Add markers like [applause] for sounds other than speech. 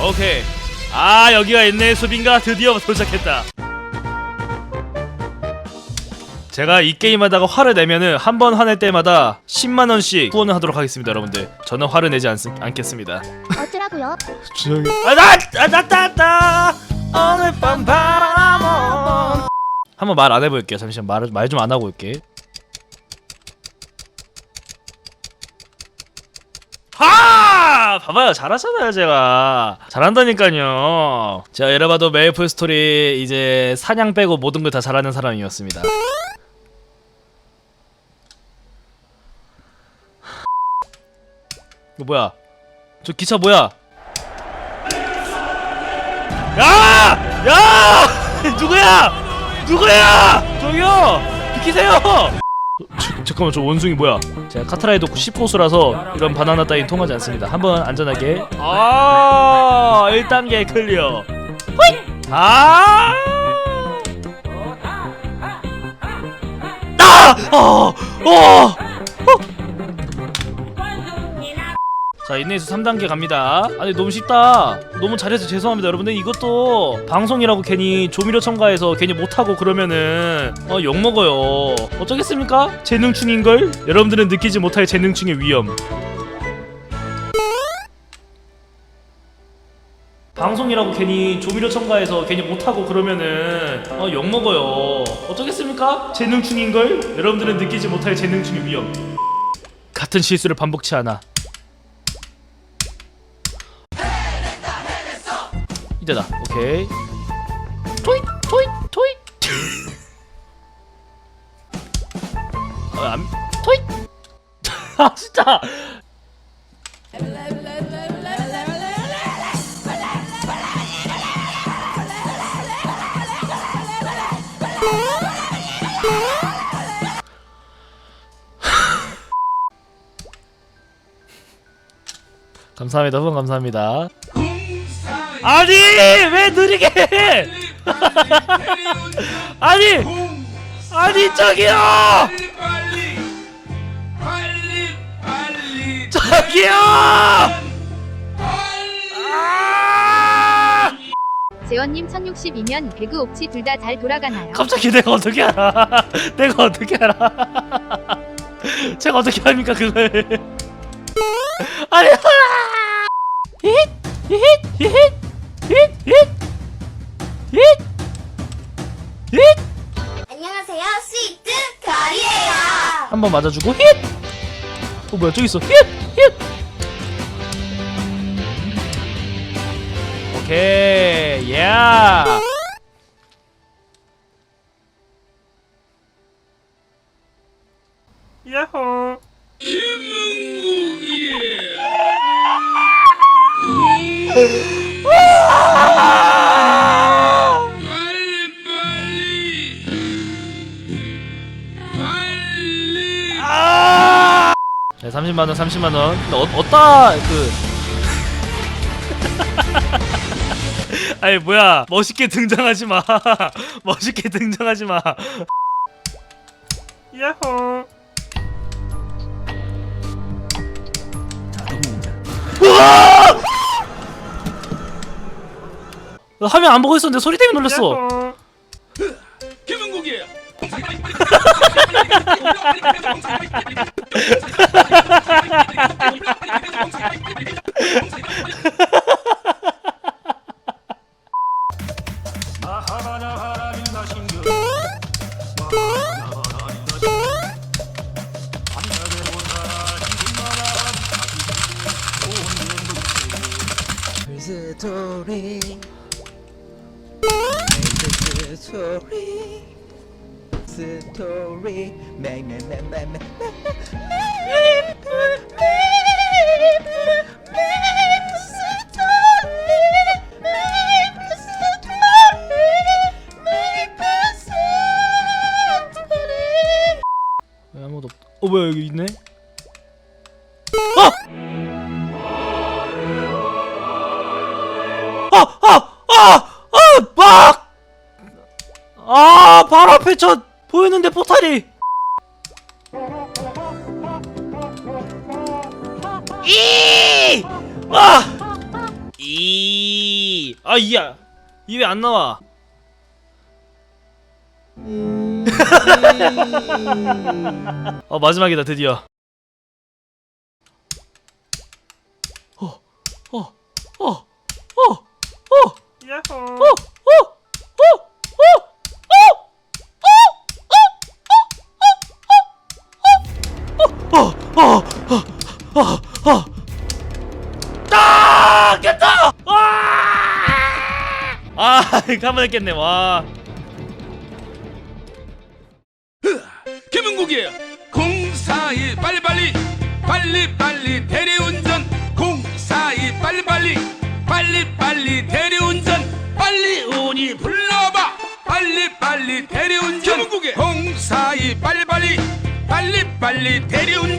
오케이. 아 여기가 옛날 숲인가 드디어 도착했다. 제가 이 게임 하다가 화를 내면은 한 번 화낼 때마다 10만 원씩 후원을 하도록 하겠습니다, 여러분들. 저는 화를 내지 않, 않겠습니다. 어쩌라고요? 조용히. 아나나나나 오늘 밤 바람은 한번 말 안 해볼게요. 잠시만 말말좀 안 하고 올게. 하! 봐봐요 잘하잖아요 제가 잘한다니까요 제가 이래봐도 메이플 스토리 이제 사냥 빼고 모든 걸 다 잘하는 사람이었습니다 이거 뭐야 저 기차 뭐야 야! 야! [laughs] 누구야? 누구야? 저기요! 비키세요! 저, 잠깐만 저 원숭이 뭐야? 제가 카트라이더 10호수라서 이런 바나나 따윈 통하지 않습니다. 한번 안전하게. 아, 1단계 클리어. 호잇! 아! 아! 어! 어! 자 인내에서 3단계 갑니다 아니 너무 쉽다 너무 잘해서 죄송합니다 여러분들 이것도 방송이라고 괜히 조미료 첨가해서 괜히 못하고 그러면은 어, 욕먹어요 어쩌겠습니까? 재능충인걸? 여러분들은 느끼지 못할 재능충의 위험 방송이라고 괜히 조미료 첨가해서 괜히 못하고 그러면은 어, 욕먹어요 어쩌겠습니까? 재능충인걸? 여러분들은 느끼지 못할 재능충의 위험 같은 실수를 반복치 않아 이때다. 오케이. 토잇 토잇 토잇 어, 안, 토잇 [laughs] 아 진짜. [laughs] 감사합니다. 후원 감사합니다 아니 왜 느리게 해? 아니 아니 저기요! 저기요! 아! 재원님 1062면 배그 옥치 둘 다 잘 돌아가나요? 갑자기 내가 어떻게 알아? 내가 어떻게 알아? 제가 어떻게 합니까 그걸? 아니 힛힛힛힛힛힛힛 안녕하세요. 스위트 걸이에요. 한 번 맞아주고 힛! 어 뭐야 저기 있어 힛! 힛! 오케이 야 야호 빨리 빨리 빨리 아! 네, 30만원 30만원. 근데 어, 어따 그 [laughs] 아니 뭐야. 멋있게 등장하지 마. [laughs] 멋있게 등장하지 마. [laughs] 야호. 우와! 나 화면 안 보고 있었는데 소리 때문에 놀랐어. [laughs] 김은국이에요. 스토리 스토리 맥맥맥맥맥 왜 아무도 없... 어 아! 바로 앞에 저 보이는데 포탈이 이! 아! 이 아 이야 이 왜 안 나와 [laughs] 어 마지막이다 드디어 어, 아 깼다! 아! [laughs] 가만 있겠네 와. 김은국이에요. 공사이 빨리빨리 빨리빨리 대리운전. 공사이 빨리빨리 빨리빨리 대리운전. 빨리 운이 불러봐. 빨리빨리 대리운전. 김은국의 공사이 빨리빨리 빨리빨리 대리운전